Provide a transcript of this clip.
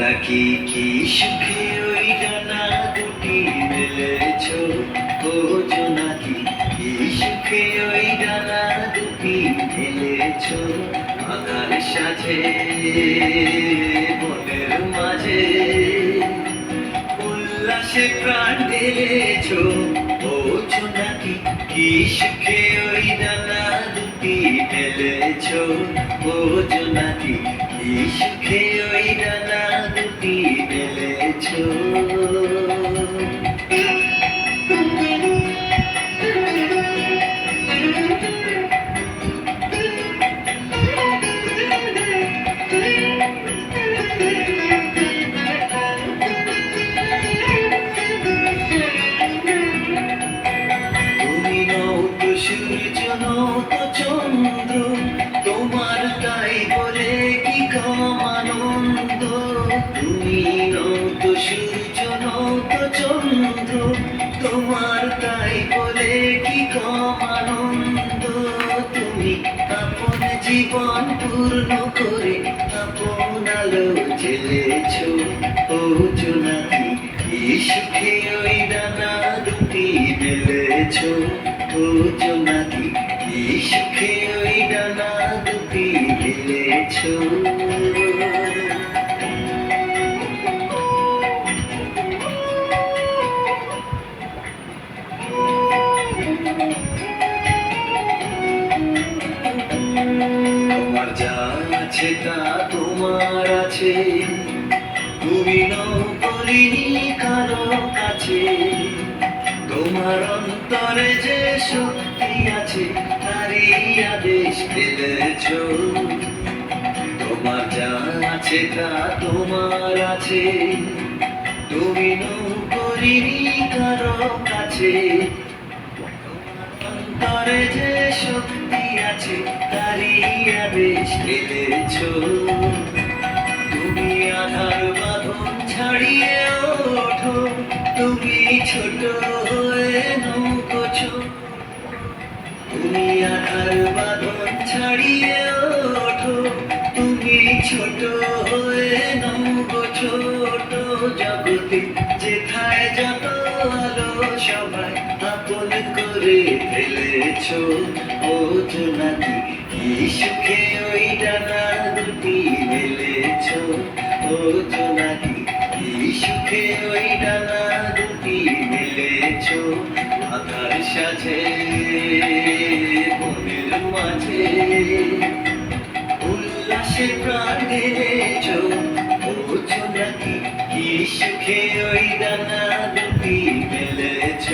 নাকি কি সুখে ওই ডানা দুটি মেলেছ? খোঁজ নাকি কি সুখে ওই ডানা দুটি মেলেছ? আকার সাথে মনের মাঝে। উল্লাসে প্রাণ দিলেছ খোঁজ নাকি কি সুখে ওই ডানা দুটি মেলেছ? খোঁজ নাকি সুখে ওই ডানা দুটি ঢেলেছ তুমি তুমি নৌত সূর্য নৌত চন্দ্র, তোমার তাই বলে কি কম আনন্দ? তুমি আপন জীবন পূর্ণ করে আপন আলো জেলেছ জোনাকি কি সুখে ওই ডানা দুটি মেলেছ? জোনাকি কি সুখে ওই ডানা দুটি মেলেছ? যা আছে তা তোমার আছে। তুমি নও কারও কাছে। তোমার অন্তরে যে শক্তি আছে, তারই আদেশ দিলেছ তোমার যা আছে তা তোমার আছে। তুমি নও করিনি কারও কাছে। অন্তরে যে শক্তি তুমি আধার বাঁধন ছাড়িয়ে ওঠো। তুমি ছোট হয়ে নৌকোছ তুমি আধার বাঁধন ছাড়িয়ে ওঠো। তুমি ছোট হয়ে নৌকো ছোট জগতে যেথায় যত আলো, সবাই আপন করে ফেলেছ। ও জোনাকি কি সুখে ওই ডানা দুটি মেলেছ ও জোনাকি কি সুখে ওই ডানা দুটি মেলেছ আধার সাজে, মনের মাঝে। উল্লাসে প্রাণ ঢেলেছ ও জোনাকি কি সুখে ওই ডানা দুটি মেলেছ